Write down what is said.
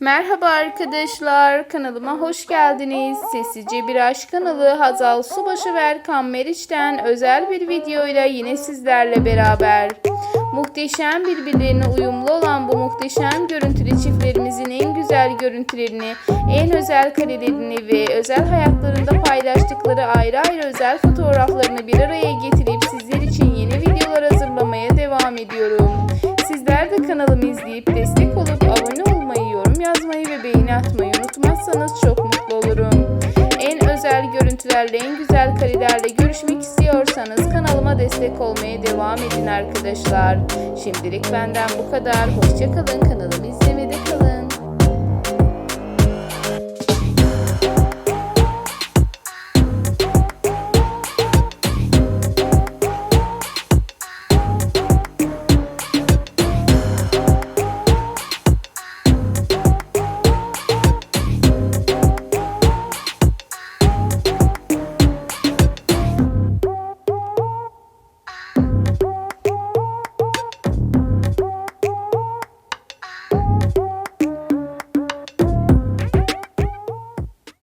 Merhaba arkadaşlar, kanalıma hoş geldiniz. Sessizce Bir Aşk kanalı Hazal Subaşı ve Erkan Meriç'ten özel bir videoyla yine sizlerle beraber. Muhteşem birbirlerine uyumlu olan bu muhteşem görüntülü çiftlerimizin en güzel görüntülerini, en özel karelerini ve özel hayatlarında paylaştıkları ayrı ayrı özel fotoğraflarını bir araya getirip sizler için yeni videolar hazırlamaya devam ediyorum. Sizler de kanalımı izleyip destek olup abone unutmazsanız çok mutlu olurum. En özel görüntülerle, en güzel karelerle görüşmek istiyorsanız kanalıma destek olmaya devam edin arkadaşlar. Şimdilik benden bu kadar. Hoşçakalın. Kanalımı izlemede.